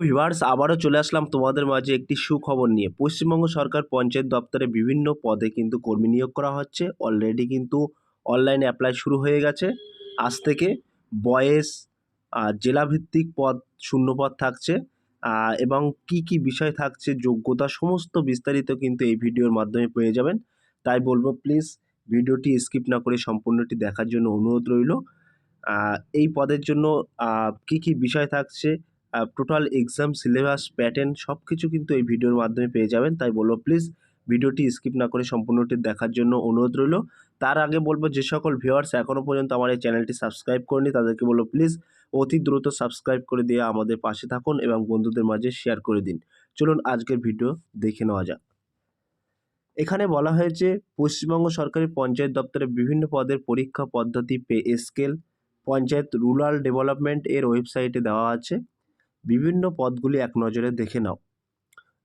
Viewers আবারও চলে আসলাম তোমাদের মাঝে একটি সুখবর নিয়ে। পশ্চিমবঙ্গ সরকার পঞ্চায়েত দপ্তরে বিভিন্ন পদে কিন্তু কর্মী নিয়োগ করা হচ্ছে। অলরেডি কিন্তু অনলাইনে অ্যাপ্লাই শুরু হয়ে গেছে। আজ থেকে বয়েস জেলাভিত্তিক পদ শূন্য পদ থাকছে এবং কি কি বিষয় থাকছে, যোগ্যতা সমস্ত বিস্তারিত কিন্তু এই ভিডিওর মাধ্যমে পেয়ে যাবেন। তাই বলব প্লিজ ভিডিওটি স্কিপ না করে সম্পূর্ণটি দেখার জন্য অনুরোধ রইল। এই পদের জন্য কি কি বিষয় থাকছে টোটাল এক্সাম সিলেবাস প্যাটার্ন সব কিছু কিন্তু এই ভিডিওর মাধ্যমে পেয়ে যাবেন। তাই বলব প্লিজ ভিডিওটি স্কিপ না করে সম্পূর্ণটি দেখার জন্য অনুরোধ রইল। তার আগে বলব, যে সকল ভিউয়ার্স এখনও পর্যন্ত আমার এই চ্যানেলটি সাবস্ক্রাইব করেনি তাদেরকে বলব প্লিজ অতি দ্রুত সাবস্ক্রাইব করে দিয়ে আমাদের পাশে থাকুন এবং বন্ধুদের মাঝে শেয়ার করে দিন। চলুন, আজকের ভিডিও দেখে নেওয়া যাক। এখানে বলা হয়েছে, পশ্চিমবঙ্গ সরকারি পঞ্চায়েত দপ্তরে বিভিন্ন পদের পরীক্ষা পদ্ধতি pay scale panchayat rural development এর ওয়েবসাইটে দেওয়া আছে। বিভিন্ন পদগুলি এক নজরে দেখে নাও।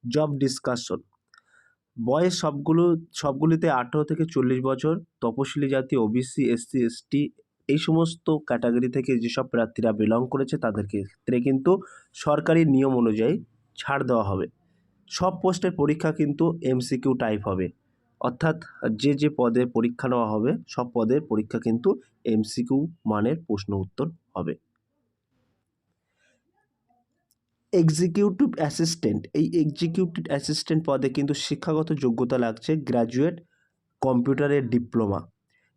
জব ডিসকাশন বয়স সবগুলো, সবগুলিতে আঠেরো থেকে চল্লিশ বছর, তপশিলি জাতি ওবিসি এসসি এসটি এই সমস্ত ক্যাটাগরি থেকে যেসব প্রার্থীরা বিলং করেছে তাদের ক্ষেত্রে কিন্তু সরকারি নিয়ম অনুযায়ী ছাড় দেওয়া হবে। সব পোস্টের পরীক্ষা কিন্তু এমসিকিউ টাইপ হবে। অর্থাৎ যে যে পদে পরীক্ষা নেওয়া হবে, সব পদের পরীক্ষা কিন্তু এমসিকিউ মানের প্রশ্ন উত্তর হবে। এক্সিকিউটিভ অ্যাসিস্ট্যান্ট এই এক্সিকিউটিভ অ্যাসিস্ট্যান্ট পদে কিন্তু শিক্ষাগত যোগ্যতা লাগছে গ্র্যাজুয়েট কম্পিউটারের ডিপ্লোমা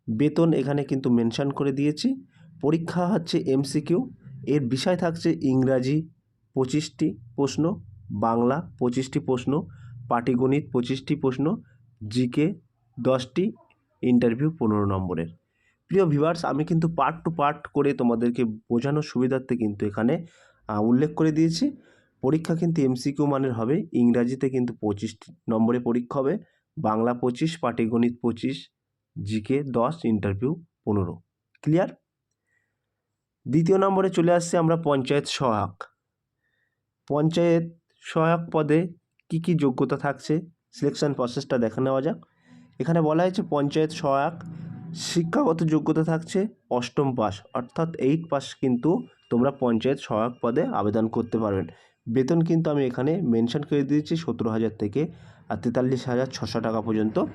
বেতন এখানে কিন্তু মেনশন করে দিয়েছি। পরীক্ষা হচ্ছে এমসিকিউ এর বিষয় থাকছে ইংরাজি পঁচিশটি প্রশ্ন, বাংলা পঁচিশটি প্রশ্ন, পাটিগণিত পঁচিশটি প্রশ্ন জিকে দশটি ইন্টারভিউ পনেরো নম্বরের। প্রিয় ভিউয়ার্স আমি কিন্তু পার্ট টু পার্ট করে তোমাদেরকে বোঝানোর সুবিধার্থে কিন্তু এখানে উল্লেখ করে দিয়েছি। পরীক্ষা কিন্তু এমসিকিউ মানের হবে। ইংরাজিতে কিন্তু পঁচিশ নম্বরে পরীক্ষা হবে। বাংলা পঁচিশ, পাটিগণিত পঁচিশ, জিকে দশ, ইন্টারভিউ পনেরো। ক্লিয়ার? দ্বিতীয় নম্বরে চলে আসছে আমরা পঞ্চায়েত সহায়ক। পঞ্চায়েত সহায়ক পদে কি কি যোগ্যতা থাকছে? সিলেকশন প্রসেসটা দেখে নেওয়া যাক। এখানে বলা হয়েছে পঞ্চায়েত সহায়ক, শিক্ষাগত যোগ্যতা থাকছে, অষ্টম পাস অর্থাৎ এইট পাস কিন্তু তোমরা পঞ্চায়েত সহায়ক পদে আবেদন করতে পারবেন। বেতন কিন্তু আমি এখানে মেনশন করে দিয়েছি সতেরো হাজার থেকে আর তেতাল্লিশ হাজার ছশো টাকা পর্যন্ত।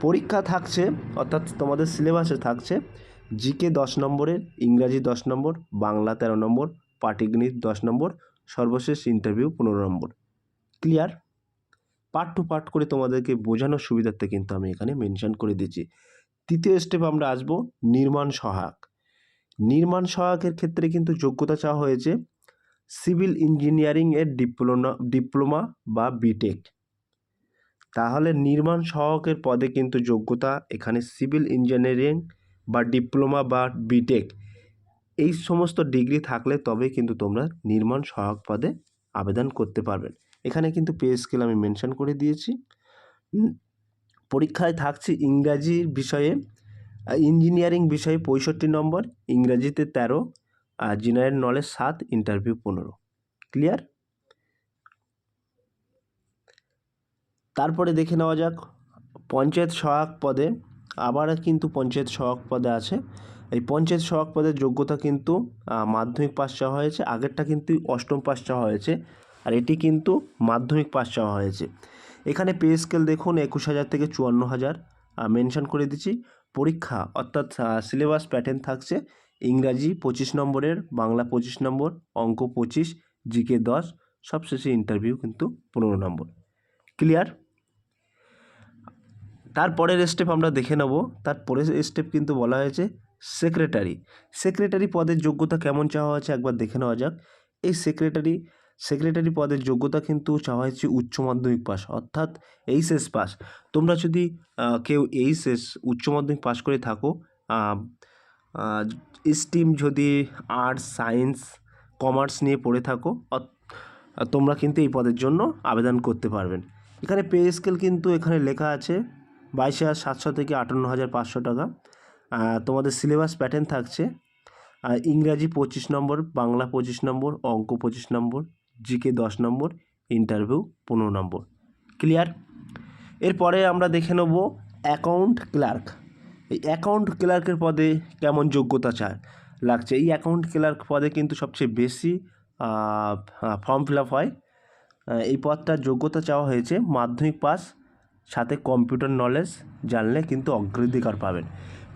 পরীক্ষা থাকছে, অর্থাৎ তোমাদের সিলেবাসে থাকছে জিকে দশ নম্বরের, ইংরাজি দশ নম্বর, বাংলা তেরো নম্বর, পাটিগণিত দশ নম্বর, সর্বশেষ ইন্টারভিউ পনেরো নম্বর। ক্লিয়ার? পার্ট টু পার্ট করে তোমাদেরকে বোঝানোর সুবিধার্থে কিন্তু আমি এখানে মেনশন করে দিয়েছি। তৃতীয় স্টেপ আমরা আসব, নির্মাণ সহায়ক। নির্মাণ সহায়কের ক্ষেত্রে কিন্তু যোগ্যতা চাওয়া হয়েছে সিভিল ইঞ্জিনিয়ারিং এর ডিপ্লোমা ডিপ্লোমা বা বিটেক তাহলে নির্মাণ সহায়কের পদে কিন্তু যোগ্যতা এখানে সিভিল ইঞ্জিনিয়ারিং বা ডিপ্লোমা বা বিটেক এই সমস্ত ডিগ্রি থাকলে তবে কিন্তু তোমরা নির্মাণ সহায়ক পদে আবেদন করতে পারবেন এখানে কিন্তু পে স্কেল আমি মেনশন করে দিয়েছি। পরীক্ষায় থাকছে ইংরাজি বিষয়ে। ইঞ্জিনিয়ারিং বিষয়ে পঁয়ষট্টি নম্বর, ইংরাজিতে তেরো, আর জেনারেল নলেজ সাত, ইন্টারভিউ পনেরো। ক্লিয়ার? তারপরে দেখে নেওয়া যাক, পঞ্চায়েত সহায়ক পদে আবার কিন্তু পঞ্চায়েত সহায়ক পদে আছে। এই পঞ্চায়েত সহায়ক পদের যোগ্যতা কিন্তু মাধ্যমিক পাস চাওয়া হয়েছে, আগেরটা কিন্তু অষ্টম পাস চাওয়া হয়েছে, আর এটি কিন্তু মাধ্যমিক পাস চাওয়া হয়েছে। এখানে পে স্কেল দেখুন, একুশ হাজার থেকে চুয়ান্ন হাজার। মেনশন করে দিচ্ছি। পরীক্ষা, অর্থাৎ সিলেবাস প্যাটার্ন থাকছে ইংরাজি পঁচিশ নম্বরের, বাংলা পঁচিশ নম্বর, অঙ্ক পঁচিশ, জিকে দশ সবশেষে ইন্টারভিউ কিন্তু পনেরো নম্বর। ক্লিয়ার তারপরের স্টেপ আমরা দেখে নেব। তারপরের স্টেপ কিন্তু বলা হয়েছে সেক্রেটারি সেক্রেটারি পদের যোগ্যতা কেমন চাওয়া হয়েছে একবার দেখে নেওয়া যাক। এই সেক্রেটারি সেক্রেটারি পদের যোগ্যতা কিন্তু চাওয়া হয়েছে উচ্চ মাধ্যমিক পাস অর্থাৎ এইচএস পাস তোমরা যদি কেউ এইচএস উচ্চ মাধ্যমিক পাস করে থাকো স্ট্রিম যদি আর্টস সায়েন্স কমার্স নিয়ে পড়ে থাকো তোমরা কিন্তু এই পদের জন্য আবেদন করতে পারবেন এখানে পে স্কেল কিন্তু এখানে লেখা আছে বাইশ হাজার সাতশো থেকে আটান্ন হাজার পাঁচশো টাকা। তোমাদের সিলেবাস প্যাটার্ন থাকছে। ইংরাজি পঁচিশ নম্বর, বাংলা পঁচিশ নম্বর, অঙ্ক পঁচিশ নম্বর। জিকে দশ নম্বর, ইন্টারভিউ পনেরো নম্বর। ক্লিয়ার? এরপরে আমরা দেখে নেব অ্যাকাউন্ট ক্লার্ক। এই অ্যাকাউন্ট ক্লার্কের পদে কেমন যোগ্যতা চায়? লাগছে। এই অ্যাকাউন্ট ক্লার্ক পদে কিন্তু সবচেয়ে বেশি ফর্ম ফিল আপ হয়। এই পদটার যোগ্যতা চাওয়া হয়েছে মাধ্যমিক পাস, সাথে কম্পিউটার নলেজ জানলে কিন্তু অগ্রাধিকার পাবেন।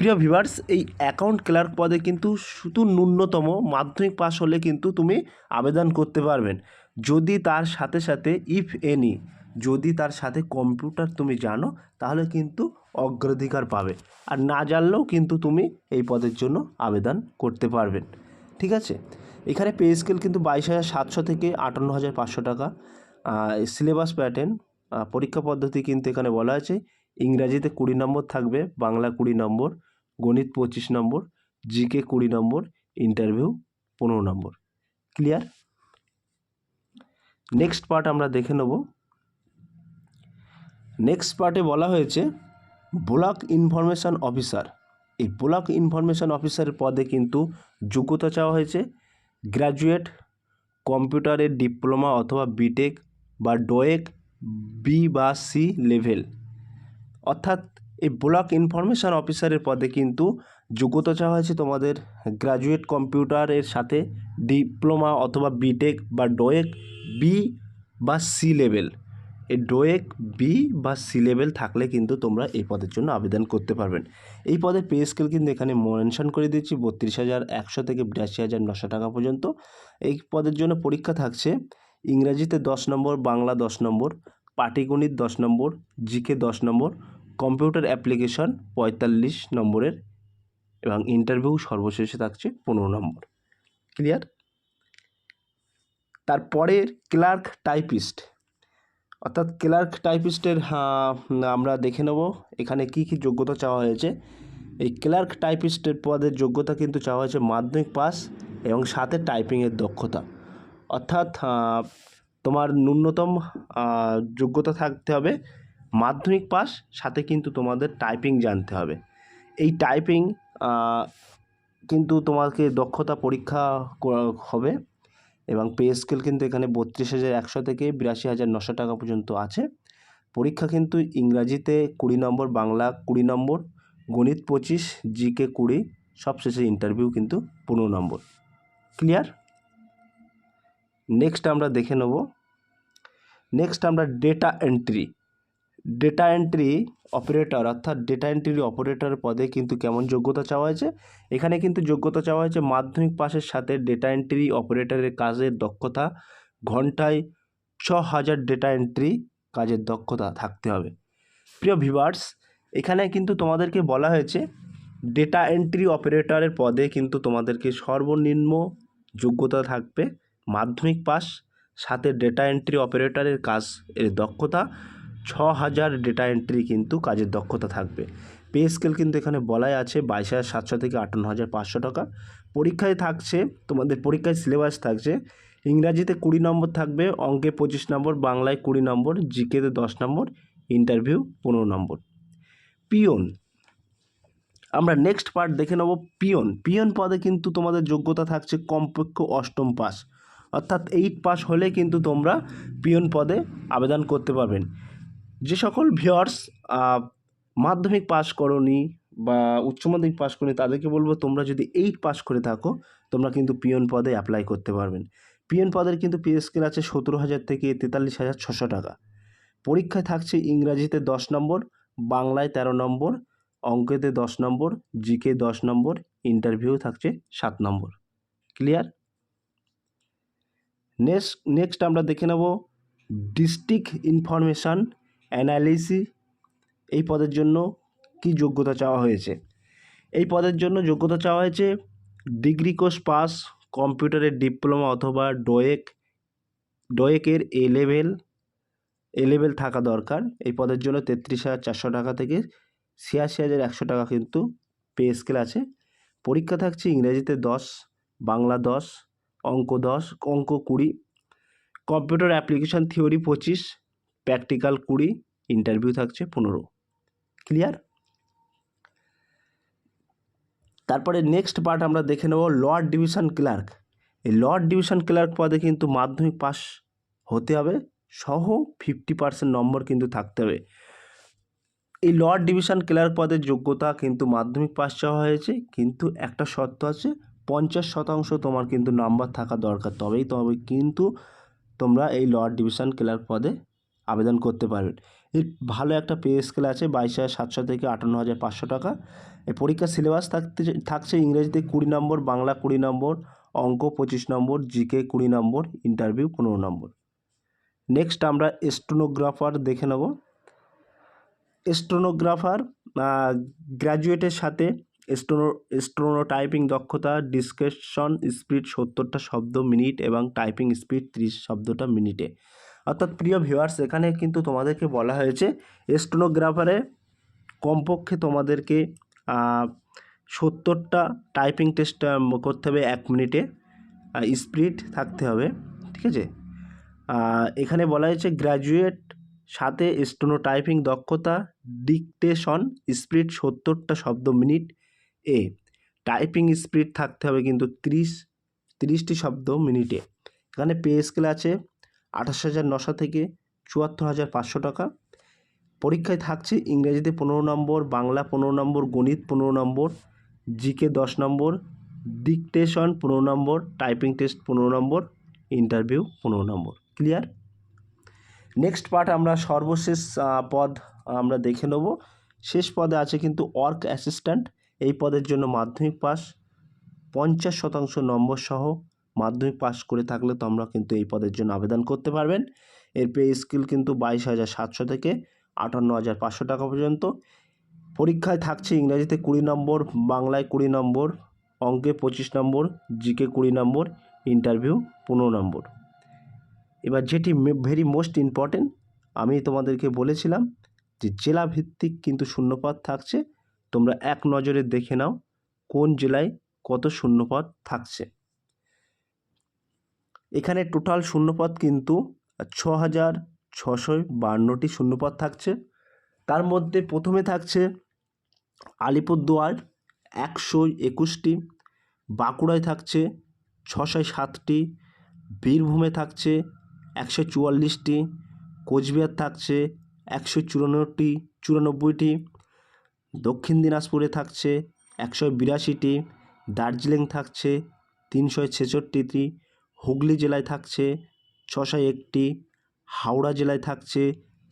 প্রিয় ভিভার্স এই অ্যাকাউন্ট ক্লার্ক পদে কিন্তু শুধু ন্যূনতম মাধ্যমিক পাস হলে কিন্তু তুমি আবেদন করতে পারবেন। যদি তার সাথে সাথে ইফ এনি যদি তার সাথে কম্পিউটার তুমি জানো, তাহলে কিন্তু অগ্রাধিকার পাবে। আর না জানলেও কিন্তু তুমি এই পদের জন্য আবেদন করতে পারবেন। ঠিক আছে? এখানে পে স্কেল কিন্তু বাইশ হাজার সাতশো থেকে আটান্ন হাজার পাঁচশো টাকা। সিলেবাস প্যাটার্ন পরীক্ষা পদ্ধতি কিন্তু এখানে বলা আছে। ইংরাজিতে কুড়ি নম্বর থাকবে, বাংলা কুড়ি নম্বর। গণিত পঁচিশ নম্বর, জিকে কুড়ি নম্বর ইন্টারভিউ পনেরো নম্বর। ক্লিয়ার নেক্সট পার্ট আমরা দেখে নেব। নেক্সট পার্টে বলা হয়েছে ব্লক ইনফরমেশান অফিসার এই ব্লক ইনফরমেশন অফিসারের পদে কিন্তু যোগ্যতা চাওয়া হয়েছে। গ্র্যাজুয়েট কম্পিউটারের ডিপ্লোমা অথবা বিটেক বা ডোয়েক বি বা সি লেভেল অর্থাৎ এই ব্লক ইনফরমেশন অফিসারের পদে কিন্তু যোগ্যতা চাওয়া হয়েছে তোমাদের গ্র্যাজুয়েট কম্পিউটারের সাথে ডিপ্লোমা অথবা বিটেক বা ডোয়েক বি বা সি লেভেল এই ডোয়েক বি বা সি লেভেল থাকলে কিন্তু তোমরা এই পদের জন্য আবেদন করতে পারবেন। এই পদের পে স্কেল কিন্তু এখানে মেনশন করে দিচ্ছি বত্রিশ হাজার একশো থেকে বিরাশি হাজার নশো টাকা পর্যন্ত। এই পদের জন্য পরীক্ষা থাকছে ইংরাজিতে দশ নম্বর, বাংলা দশ নম্বর, পাটিগণিত দশ নম্বর, জিকে দশ নম্বর কম্পিউটার অ্যাপ্লিকেশন পঁয়তাল্লিশ নম্বরের এবং ইন্টারভিউ সর্বশেষে থাকছে পনেরো নম্বর। ক্লিয়ার তারপরের ক্লার্ক টাইপিস্ট। অর্থাৎ ক্লার্ক টাইপিস্টের আমরা দেখে নেব এখানে কি কি যোগ্যতা চাওয়া হয়েছে। এই ক্লার্ক টাইপিস্টের পদের যোগ্যতা কিন্তু চাওয়া হয়েছে মাধ্যমিক পাস এবং সাথে টাইপিংয়ের দক্ষতা। অর্থাৎ তোমার ন্যূনতম যোগ্যতা থাকতে হবে মাধ্যমিক পাস, সাথে কিন্তু তোমাদের টাইপিং জানতে হবে। এই টাইপিং কিন্তু তোমাকে দক্ষতা পরীক্ষা হবে এবং পে স্কেল কিন্তু এখানে বত্রিশ হাজার একশো থেকে বিরাশি হাজার নশো টাকা পর্যন্ত আছে। পরীক্ষা কিন্তু ইংরাজিতে কুড়ি নম্বর, বাংলা কুড়ি নম্বর, গণিত পঁচিশ জিকে কুড়ি সবশেষে ইন্টারভিউ কিন্তু পনেরো নম্বর। ক্লিয়ার নেক্সট আমরা দেখে নেব। নেক্সট আমরা data entry data entry operator অর্থাৎ ডেটা এন্ট্রি অপারেটর পদে কিন্তু কেমন যোগ্যতা চাওয়া হয়েছে? এখানে কিন্তু যোগ্যতা চাওয়া হয়েছে মাধ্যমিক পাশের সাথে ডেটা এন্ট্রি অপারেটরের কাজের দক্ষতা, ঘন্টায় ছ হাজার ডেটা এন্ট্রি কাজের দক্ষতা থাকতে হবে। প্রিয় ভিভার্স এখানে কিন্তু তোমাদেরকে বলা হয়েছে ডেটা এন্ট্রি অপারেটরের পদে কিন্তু তোমাদেরকে সর্বনিম্ন যোগ্যতা থাকবে মাধ্যমিক পাস সাথে ডেটা এন্ট্রি অপারেটরের কাজ এর দক্ষতা ছ হাজার ডেটা এন্ট্রি কিন্তু কাজের দক্ষতা থাকবে। পে স্কেল কিন্তু এখানে বলাই আছে বাইশ হাজার সাতশো থেকে আটান্ন হাজার পাঁচশো টাকা। পরীক্ষায় থাকছে, তোমাদের পরীক্ষায় সিলেবাস থাকছে, ইংরাজিতে কুড়ি নম্বর থাকবে, অঙ্কে পঁচিশ নম্বর, বাংলায় কুড়ি নম্বর, জিকেতে দশ নম্বর ইন্টারভিউ পনেরো নম্বর। পিয়ন, আমরা নেক্সট পার্ট দেখে নেব পিয়ন। পিয়ন পদে কিন্তু তোমাদের যোগ্যতা থাকছে কমপক্ষে অষ্টম পাস অর্থাৎ এইট পাস হলে কিন্তু তোমরা পিয়ন পদে আবেদন করতে পারবেন। যে সকল ভিওর্স মাধ্যমিক পাস করনি বা উচ্চ মাধ্যমিক পাস করনি, তাদেরকে বলব তোমরা যদি এইট পাস করে থাকো, তোমরা কিন্তু পিয়ন পদে অ্যাপ্লাই করতে পারবেন। পিয়ন পদের কিন্তু পে স্কেল আছে সতেরো হাজার থেকে তেতাল্লিশ হাজার ছশো টাকা। পরীক্ষায় থাকছে ইংরাজিতে দশ নম্বর, বাংলায় তেরো নম্বর, অঙ্কেতে দশ নম্বর জিকে দশ নম্বর ইন্টারভিউ থাকছে সাত নম্বর। ক্লিয়ার নেক্সট নেক্সট আমরা দেখে নেব ডিস্ট্রিক্ট ইনফরমেশান অ্যানালিসিস, এই পদের জন্য কি যোগ্যতা চাওয়া হয়েছে? এই পদের জন্য যোগ্যতা চাওয়া হয়েছে ডিগ্রি কোর্স পাস, কম্পিউটারের ডিপ্লোমা অথবা ডোয়েক, ডোয়েকের এ লেভেল এ লেভেল থাকা দরকার। এই পদের জন্য তেত্রিশ হাজার চারশো টাকা থেকে ছিয়াশি হাজার একশো টাকা কিন্তু পে স্কেল আছে। পরীক্ষা থাকছে ইংরেজিতে দশ, বাংলা দশ, অঙ্ক দশ, অঙ্ক কুড়ি, কম্পিউটার অ্যাপ্লিকেশন থিওরি পঁচিশ প্র্যাকটিক্যাল কুড়ি, ইন্টারভিউ থাকছে পনেরো। ক্লিয়ার? তারপরে নেক্সট পার্ট আমরা দেখে নেব লর্ড ডিভিশন ক্লার্ক। এই লর্ড ডিভিশন ক্লার্ক পদে কিন্তু মাধ্যমিক পাস হতে হবে, সহ ফিফটি পার্সেন্ট নম্বর কিন্তু থাকতে হবে। এই লর্ড ডিভিশন ক্লার্ক পদের যোগ্যতা কিন্তু মাধ্যমিক পাস চাওয়া হয়েছে, কিন্তু একটা শর্ত আছে, পঞ্চাশ শতাংশ তোমার কিন্তু নাম্বার থাকা দরকার, তবেই তবে কিন্তু তোমরা এই লোয়ার ডিভিশন ক্লার্ক পদে আবেদন করতে পারবে এর ভালো একটা পে স্কেল আছে বাইশ হাজার সাতশো থেকে আটান্ন হাজার পাঁচশো টাকা। এই পরীক্ষার সিলেবাস থাকতে থাকছে ইংরেজিতে কুড়ি নম্বর, বাংলা কুড়ি নম্বর, অঙ্ক পঁচিশ নম্বর, জিকে কুড়ি নম্বর ইন্টারভিউ পনেরো নম্বর। নেক্সট আমরা স্টোনোগ্রাফার দেখে নেব। স্টোনোগ্রাফার গ্র্যাজুয়েটের সাথে স্টোনো স্টোনো টাইপিং দক্ষতা ডিসক্রিপশন স্পিড সত্তরটা শব্দ মিনিট এবং টাইপিং স্পিড ত্রিশ শব্দটা মিনিটে অর্থাৎ প্রিয় ভিউয়ার্স এখানে কিন্তু তোমাদেরকে বলা হয়েছে স্টোনোগ্রাফারে কমপক্ষে তোমাদেরকে সত্তরটা টাইপিং টেস্ট করতে হবে এক মিনিটে স্পিড থাকতে হবে, ঠিক আছে? এখানে বলা হয়েছে গ্র্যাজুয়েট সাথে স্টোনো টাইপিং দক্ষতা ডিকটেশন স্পিড সত্তরটা শব্দ মিনিট এ। টাইপিং স্পিড থাকতে হবে কিন্তু তিরিশ, তিরিশটি শব্দ মিনিটে এখানে পে স্কেল আছে আঠাশ হাজার নশো থেকে চুয়াত্তর হাজার পাঁচশো টাকা। পরীক্ষায় থাকছে ইংরেজিতে পনেরো নম্বর, বাংলা পনেরো নম্বর, গণিত পনেরো নম্বর, জিকে দশ নম্বর, ডিকটেশন পনেরো নম্বর, টাইপিং টেস্ট পনেরো নম্বর, ইন্টারভিউ পনেরো নম্বর। ক্লিয়ার? নেক্সট পার্ট আমরা সর্বশেষ পদ আমরা দেখে নেব। শেষ পদে আছে কিন্তু ওয়ার্ক অ্যাসিস্ট্যান্ট। এই পদের জন্য মাধ্যমিক পাস। পঞ্চাশ শতাংশ নম্বর সহ মাধ্যমিক পাস করে থাকলে তোমরা কিন্তু এই পদের জন্য আবেদন করতে পারবেন। এর পে স্কিল কিন্তু বাইশ হাজার সাতশো থেকে আটান্ন হাজার পাঁচশো টাকা পর্যন্ত। পরীক্ষায় থাকছে ইংরেজিতে কুড়ি নম্বর, বাংলায় কুড়ি নম্বর, অঙ্কে পঁচিশ নম্বর, জিকে কুড়ি নম্বর, ইন্টারভিউ পনেরো নম্বর। এবার যেটি ভেরি মোস্ট ইম্পর্টেন্ট, আমি তোমাদেরকে বলেছিলাম যে জেলা ভিত্তিক কিন্তু শূন্যপদ থাকছে। তোমরা এক নজরে দেখে নাও কোন জেলায় কত শূন্যপদ থাকছে। এখানে টোটাল শূন্যপদ কিন্তু ছ হাজার ছশো বান্নটি শূন্যপদ থাকছে। তার মধ্যে প্রথমে থাকছে আলিপুরদুয়ার একশো একুশটি, বাঁকুড়ায় থাকছে ছশো সাতটি, বীরভূমে থাকছে একশো চুয়াল্লিশটি, কোচবিহার থাকছে একশো চুরানব্বইটি চুরানব্বইটি, দক্ষিণ দিনাজপুরে থাকছে একশো বিরাশিটি, দার্জিলিং থাকছে তিনশো ছেষট্টিটি হুগলি জেলায় থাকছে ছশো একটি, হাওড়া জেলায় থাকছে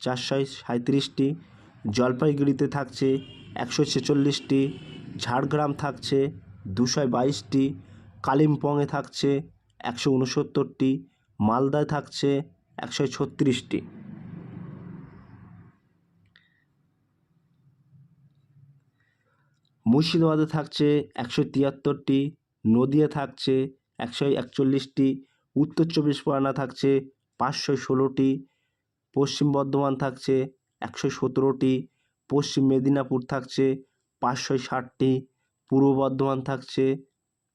চারশো সাঁত্রিশটি জলপাইগুড়িতে থাকছে একশো ছেচল্লিশটি, ঝাড়গ্রাম থাকছে দুশো বাইশটি, কালিম্পংয়ে থাকছে একশো উনসত্তরটি মালদায় থাকছে একশো ছত্রিশটি। মুর্শিদাবাদে থাকছে একশো তিয়াত্তরটি, নদিয়া থাকছে একশো একচল্লিশটি, উত্তর চব্বিশ পরগনা থাকছে পাঁচশো ষোলোটি, পশ্চিম বর্ধমান থাকছে একশো সতেরোটি, পশ্চিম মেদিনীপুর থাকছে পাঁচশো ষাটটি, পূর্ব বর্ধমান থাকছে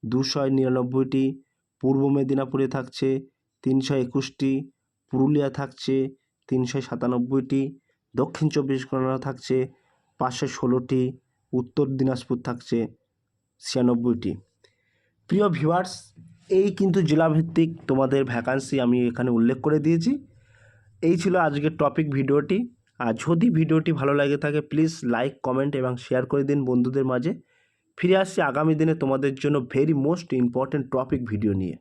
দুশো নিরানব্বইটি, পূর্ব মেদিনীপুরে থাকছে তিনশো একুশটি, পুরুলিয়া থাকছে তিনশো সাতানব্বইটি, দক্ষিণ চব্বিশ পরগনা থাকছে পাঁচশো ষোলোটি, উত্তর দিনাজপুর থাকছে ছিয়ানব্বইটি। প্রিয় ভিউয়ার্স এই কিন্তু জেলাভিত্তিক তোমাদের ভ্যাকান্সি আমি এখানে উল্লেখ করে দিয়েছি। এই ছিল আজকের টপিক ভিডিওটি। আর যদি ভিডিওটি ভালো লাগে থাকে প্লিজ লাইক কমেন্ট এবং শেয়ার করে দিন বন্ধুদের মাঝে। ফিরে আসছি আগামী দিনে তোমাদের জন্য very most important topic video নিয়ে।